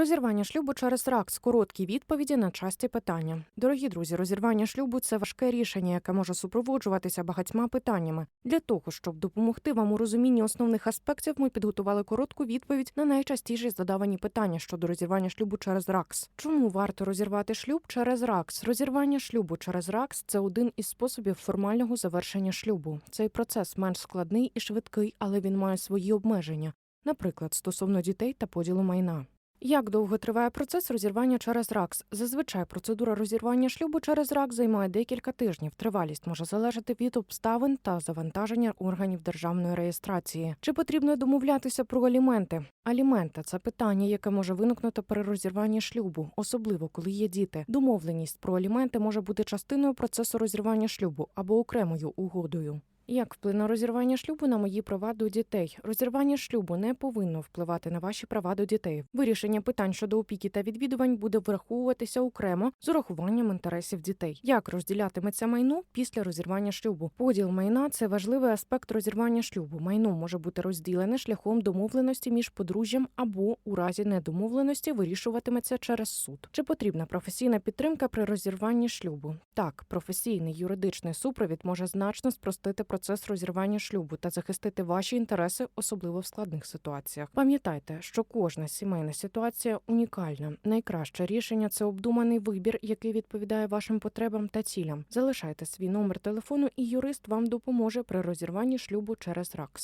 Розірвання шлюбу через РАКС – короткі відповіді на часті питання. Дорогі друзі, розірвання шлюбу це важке рішення, яке може супроводжуватися багатьма питаннями. Для того щоб допомогти вам у розумінні основних аспектів, ми підготували коротку відповідь на найчастіші задавані питання щодо розірвання шлюбу через РАКС. Чому варто розірвати шлюб через РАКС? Розірвання шлюбу через РАКС це один із способів формального завершення шлюбу. Цей процес менш складний і швидкий, але він має свої обмеження, наприклад, стосовно дітей та поділу майна. Як довго триває процес розірвання через РАКС? Зазвичай процедура розірвання шлюбу через РАКС займає декілька тижнів. Тривалість може залежати від обставин та завантаження органів державної реєстрації. Чи потрібно домовлятися про аліменти? Аліменти це питання, яке може виникнути при розірванні шлюбу, особливо коли є діти. Домовленість про аліменти може бути частиною процесу розірвання шлюбу або окремою угодою. Як вплине розірвання шлюбу на мої права до дітей? Розірвання шлюбу не повинно впливати на ваші права до дітей. Вирішення питань щодо опіки та відвідувань буде враховуватися окремо з урахуванням інтересів дітей. Як розділятиметься майно після розірвання шлюбу? Поділ майна це важливий аспект розірвання шлюбу. Майно може бути розділене шляхом домовленості між подружжям або у разі недомовленості вирішуватиметься через суд. Чи потрібна професійна підтримка при розірванні шлюбу? Так, професійний юридичний супровід може значно спростити процес розірвання шлюбу та захистити ваші інтереси, особливо в складних ситуаціях. Пам'ятайте, що кожна сімейна ситуація унікальна. Найкраще рішення це обдуманий вибір, який відповідає вашим потребам та цілям. Залишайте свій номер телефону, і юрист вам допоможе при розірванні шлюбу через РАКС.